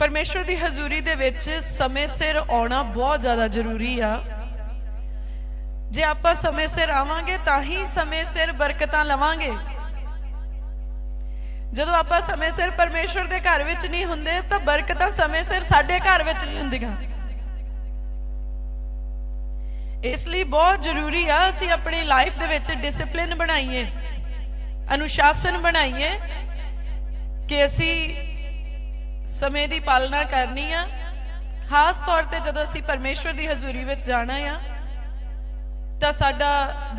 ਪਰਮੇਸ਼ਵਰ ਦੀ ਹਜ਼ੂਰੀ ਦੇ ਵਿੱਚ ਸਮੇਂ ਸਿਰ ਆਉਣਾ ਬਹੁਤ ਜ਼ਿਆਦਾ ਜ਼ਰੂਰੀ ਆ। ਜੇ ਆਪਾਂ ਸਮੇਂ ਸਿਰ ਆਵਾਂਗੇ, ਤਾਂ ਹੀ ਸਮੇਂ ਸਿਰ ਬਰਕਤਾਂ ਲਵਾਂਗੇ। ਜਦੋਂ ਆਪਾਂ ਸਮੇਂ ਸਿਰ ਪਰਮੇਸ਼ਵਰ ਦੇ ਘਰ ਵਿੱਚ ਨਹੀਂ ਹੁੰਦੇ, ਤਾਂ ਬਰਕਤਾਂ ਸਮੇਂ ਸਿਰ ਸਾਡੇ ਘਰ ਵਿੱਚ ਨਹੀਂ ਹੁੰਦੀਆਂ। ਇਸ ਲਈ ਬਹੁਤ ਜ਼ਰੂਰੀ ਆ, ਅਸੀਂ ਆਪਣੀ ਲਾਈਫ ਦੇ ਵਿੱਚ ਡਿਸਪਲਿਨ ਬਣਾਈਏ, ਅਨੁਸ਼ਾਸਨ ਬਣਾਈਏ ਕਿ ਅਸੀਂ ਸਮੇਂ ਦੀ ਪਾਲਣਾ ਕਰਨੀ ਆ। ਖਾਸ ਤੌਰ ਤੇ ਜਦੋਂ ਅਸੀਂ ਪਰਮੇਸ਼ਵਰ ਦੀ ਹਜ਼ੂਰੀ ਵਿੱਚ ਜਾਣਾ ਆ, ਤਾਂ ਸਾਡਾ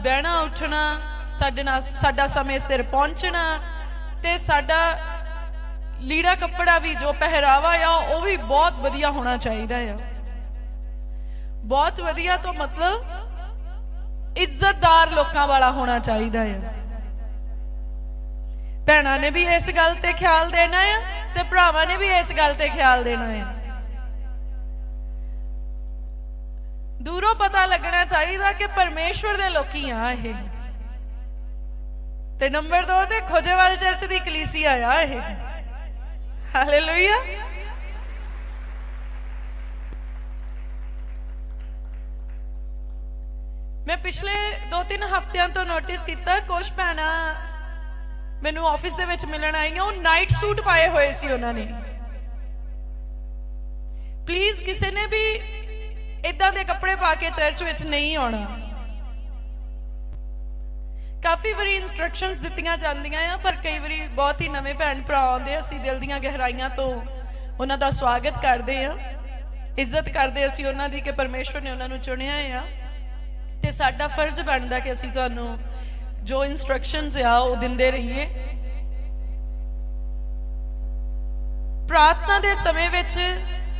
ਬਹਿਣਾ ਉੱਠਣਾ, ਸਾਡੇ ਨਾਲ ਸਾਡਾ ਸਮੇਂ ਸਿਰ ਪਹੁੰਚਣਾ ਤੇ ਸਾਡਾ ਲੀੜਾ ਕੱਪੜਾ ਵੀ ਜੋ ਪਹਿਰਾਵਾ ਆ, ਉਹ ਵੀ ਬਹੁਤ ਵਧੀਆ ਹੋਣਾ ਚਾਹੀਦਾ ਆ। ਬਹੁਤ ਵਧੀਆ ਤੋਂ ਮਤਲਬ ਇੱਜ਼ਤਦਾਰ ਲੋਕਾਂ ਵਾਲਾ ਹੋਣਾ ਚਾਹੀਦਾ ਆ। ਭੈਣਾਂ ਨੇ ਵੀ ਇਸ ਗੱਲ ਤੇ ਖਿਆਲ ਦੇਣਾ ਆ ਤੇ ਭਰਾਵਾਂ ਨੇ ਵੀ ਇਸ ਗੱਲ ਤੇ ਖਿਆਲ ਦੇਣਾ ਆ ਦੂਰੋਂ ਪਤਾ ਲੱਗਣਾ ਚਾਹੀਦਾ ਕਿ ਪਰਮੇਸ਼ਵਰ ਦੇ ਲੋਕੀ ਆ ਇਹ। ਤੇ ਨੰਬਰ 2 ਤੇ ਖੋਜੇਵਾਲ ਚਰਚ ਦੀ ਕਲੀਸਿਆ ਆ ਇਹ। ਹਾਲੇਲੂਇਆ। ਮੈਂ ਪਿਛਲੇ 2-3 ਹਫ਼ਤਿਆਂ ਤੋਂ ਨੋਟਿਸ ਕੀਤਾ ਕੁਝ ਭੈਣਾਂ ਮੈਨੂੰ ਆਫਿਸ ਦੇ ਵਿੱਚ ਮਿਲਣ ਆਈਆਂ ਉਹ ਨਾਈਟ ਸੂਟ ਪਾਏ ਹੋਏ ਸੀ ਉਹਨਾਂ ਨੇ। ਪਲੀਜ਼ ਕਿਸੇ ਨੇ ਵੀ ਇਦਾਂ ਦੇ ਕੱਪੜੇ ਪਾ ਕੇ ਚਰਚ ਵਿੱਚ ਨਹੀਂ ਆਉਣਾ। ਕਾਫੀ ਵਾਰੀ ਇਨਸਟਰਕਸ਼ਨਸ ਦਿੱਤੀਆਂ ਜਾਂਦੀਆਂ ਆ, ਪਰ ਕਈ ਵਾਰੀ ਬਹੁਤ ਹੀ ਨਵੇਂ ਭੈਣ ਭਰਾ ਆਉਂਦੇ ਅਸੀਂ ਦਿਲ ਦੀਆਂ ਗਹਿਰਾਈਆਂ ਤੋਂ ਉਹਨਾਂ ਦਾ ਸਵਾਗਤ ਕਰਦੇ ਆ। ਇੱਜ਼ਤ ਕਰਦੇ ਅਸੀਂ ਉਹਨਾਂ ਦੀ ਕਿ ਪਰਮੇਸ਼ਵਰ ਨੇ ਉਹਨਾਂ ਨੂੰ ਚੁਣਿਆ ਆ। ਤੇ ਸਾਡਾ ਫਰਜ਼ ਬਣਦਾ ਕਿ ਅਸੀਂ ਤੁਹਾਨੂੰ ਜੋ ਇਨਸਟਰਕਸ਼ਨਸ ਆ, ਉਹ ਦਿੰਦੇ ਰਹੀਏ। ਪ੍ਰਾਰਥਨਾ ਦੇ ਸਮੇਂ ਵਿੱਚ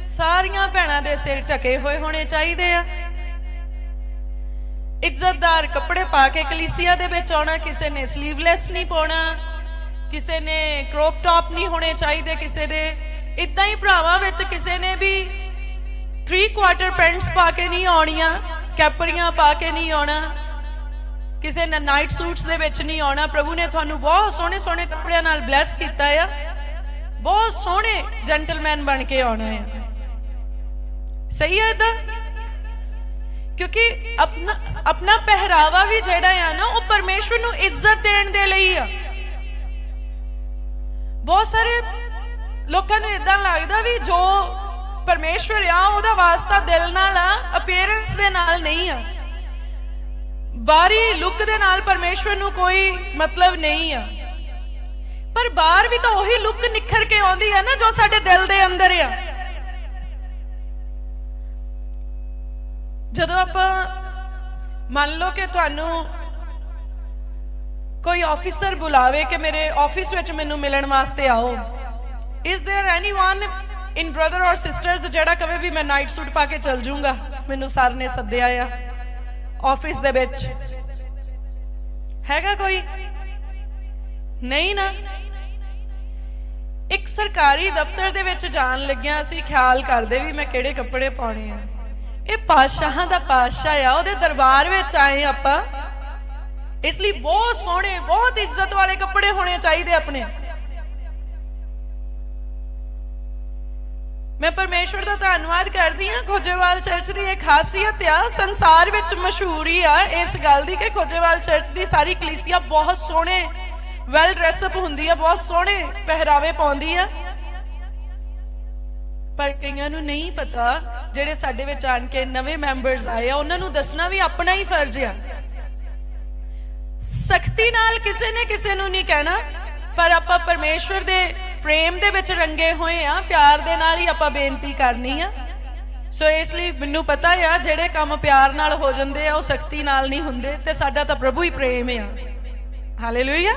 ਸਾਰੀਆਂ ਭੈਣਾਂ ਦੇ ਸਿਰ ਢਕੇ ਹੋਏ ਹੋਣੇ ਚਾਹੀਦੇ ਆ। ਇੱਜ਼ਤਦਾਰ ਕੱਪੜੇ ਪਾ ਕੇ ਕਲੀਸਿਆ ਦੇ ਵਿੱਚ ਆਉਣਾ, ਕਿਸੇ ਨੇ 슬ੀਵਲੈਸ ਨਹੀਂ ਪਾਉਣਾ, ਕਿਸੇ ਨੇ ਕ੍ਰੌਪ ਟਾਪ ਨਹੀਂ ਹੋਣੇ ਚਾਹੀਦੇ ਕਿਸੇ ਦੇ। ਇਦਾਂ ਹੀ ਭਰਾਵਾਂ ਵਿੱਚ ਕਿਸੇ ਨੇ ਵੀ 3 ਕੁਆਟਰ ਪੈਂਟਸ ਪਾ ਕੇ ਨਹੀਂ ਆਉਣੀਆਂ, ਕੈਪਰੀਆਂ ਪਾ ਕੇ ਨਹੀਂ ਆਉਣਾ। ਕਿਸੇ ਨੇ ਨਾਈਟ ਸੂਟਸ ਦੇ ਵਿੱਚ ਨਹੀਂ ਆਉਣਾ। ਪ੍ਰਭੂ ਨੇ ਤੁਹਾਨੂੰ ਬਹੁਤ ਸੋਹਣੇ ਸੋਹਣੇ ਕੱਪੜਿਆਂ ਨਾਲ ਬਲੈਸ ਕੀਤਾ ਆ। ਬਹੁਤ ਸੋਹਣੇ ਜੈਂਟਲਮੈਨ ਬਣ ਕੇ ਆਉਣਾ ਹੈ ਸਹੀ ਹੈ ਇਦਾਂ ਕਿਉਂਕਿ ਆਪਣਾ ਆਪਣਾ ਪਹਿਰਾਵਾ ਵੀ ਜਿਹੜਾ ਆ ਨਾ, ਉਹ ਪਰਮੇਸ਼ਵਰ ਨੂੰ ਇੱਜ਼ਤ ਦੇਣ ਦੇ ਲਈ ਆ। ਬਹੁਤ ਸਾਰੇ ਲੋਕਾਂ ਨੂੰ ਇਦਾਂ ਲੱਗਦਾ ਵੀ ਜੋ ਪਰਮੇਸ਼ਵਰ ਆ, ਉਹਦਾ ਵਾਸਤਾ ਦਿਲ ਨਾਲ ਆ ਅਪੀਅਰੈਂਸ ਦੇ ਨਾਲ ਨਹੀਂ ਆ। ਬਾਹਰੀ ਲੁੱਕ ਦੇ ਨਾਲ ਪਰਮੇਸ਼ਵਰ ਨੂੰ ਕੋਈ ਮਤਲਬ ਨਹੀਂ ਆ ਪਰ ਬਾਹਰ ਵੀ ਤਾਂ ਉਹੀ ਲੁੱਕ ਨਿਖਰ ਕੇ ਆਉਂਦੀ ਆ ਨਾ ਜੋ ਸਾਡੇ ਦਿਲ ਦੇ ਅੰਦਰ ਆ ਜਦੋਂ ਆਪਾਂ ਮੰਨ ਲਓ ਕਿ ਤੁਹਾਨੂੰ ਕੋਈ ਆਫੀਸਰ ਬੁਲਾਵੇ ਕਿ ਮੇਰੇ ਆਫਿਸ ਵਿੱਚ ਮੈਨੂੰ ਮਿਲਣ ਵਾਸਤੇ ਆਓ is there anyone in brother or sisters ਜਿਹੜਾ ਕਵੇ ਵੀ ਮੈਂ ਨਾਈਟ ਸੂਟ ਪਾ ਕੇ ਚੱਲ ਜਾਊਂਗਾ ਮੈਨੂੰ ਸਰ ਨੇ ਸੱਦਿਆ ਆ ਆਫਿਸ ਦੇ ਵਿੱਚ। ਹੈਗਾ ਕੋਈ? ਨਹੀਂ ਨਾ। ਇੱਕ ਸਰਕਾਰੀ ਦਫ਼ਤਰ ਦੇ ਵਿੱਚ ਜਾਣ ਲੱਗਿਆ ਅਸੀਂ ਖਿਆਲ ਕਰਦੇ ਵੀ ਮੈਂ ਕਿਹੜੇ ਕੱਪੜੇ ਪਾਉਣੇ ਆ। ਇਹ ਪਾਤਸ਼ਾਹਾਂ ਦਾ ਪਾਤਸ਼ਾਹ ਆ, ਉਹਦੇ ਦਰਬਾਰ ਵਿੱਚ ਆਏ ਆਪਾਂ। ਇਸ ਲਈ ਬਹੁਤ ਸੋਹਣੇ, ਬਹੁਤ ਇੱਜ਼ਤ ਵਾਲੇ ਕੱਪੜੇ ਹੋਣੇ ਚਾਹੀਦੇ ਆਪਣੇ। ਮੈਂ ਪਰਮੇਸ਼ਵਰ ਦਾ ਧੰਨਵਾਦ ਕਰਦੀ ਹਾਂ ਖੋਜੇਵਾਲ ਚਰਚ ਦੀ ਇਹ ਖਾਸੀਅਤ ਆ, ਸੰਸਾਰ ਵਿੱਚ ਮਸ਼ਹੂਰੀ ਆ ਇਸ ਗੱਲ ਦੀ ਕਿ ਖੋਜੇਵਾਲ ਚਰਚ ਦੀ ਸਾਰੀ ਕਲੀਸਿਆ ਬਹੁਤ ਸੋਹਣੇ ਵੈਲ ਡਰੈਸ ਹੁੰਦੀ ਆ, ਬਹੁਤ ਸੋਹਣੇ ਪਹਿਰਾਵੇ ਪਾਉਂਦੀ ਆ। ਪਰ ਕਈਆਂ ਨੂੰ ਨਹੀਂ ਪਤਾ ਜਿਹੜੇ ਸਾਡੇ ਵਿੱਚ ਆਣ ਕੇ ਨਵੇਂ ਮੈਂਬਰਸ ਆਏ ਆ, ਉਹਨਾਂ ਨੂੰ ਦੱਸਣਾ ਵੀ ਆਪਣਾ ਹੀ ਫਰਜ਼ ਆ। ਸਖਤੀ ਨਾਲ ਕਿਸੇ ਨੇ ਕਿਸੇ ਨੂੰ ਨਹੀਂ ਕਹਿਣਾ, ਪਰ ਆਪਾਂ ਪਰਮੇਸ਼ਵਰ ਦੇ ਪ੍ਰੇਮ ਦੇ ਵਿੱਚ ਰੰਗੇ ਹੋਏ ਆ, ਪਿਆਰ ਦੇ ਨਾਲ ਹੀ ਆਪਾਂ ਬੇਨਤੀ ਕਰਨੀ ਆ। ਸੋ ਇਸ ਲਈ ਮੈਨੂੰ ਪਤਾ ਆ, ਜਿਹੜੇ ਕੰਮ ਪਿਆਰ ਨਾਲ ਹੋ ਜਾਂਦੇ ਆ, ਉਹ ਸਖਤੀ ਨਾਲ ਨਹੀਂ ਹੁੰਦੇ, ਤੇ ਸਾਡਾ ਤਾਂ ਪ੍ਰਭੂ ਹੀ ਪ੍ਰੇਮ ਆ। ਹਾਲੇਲੂਇਆ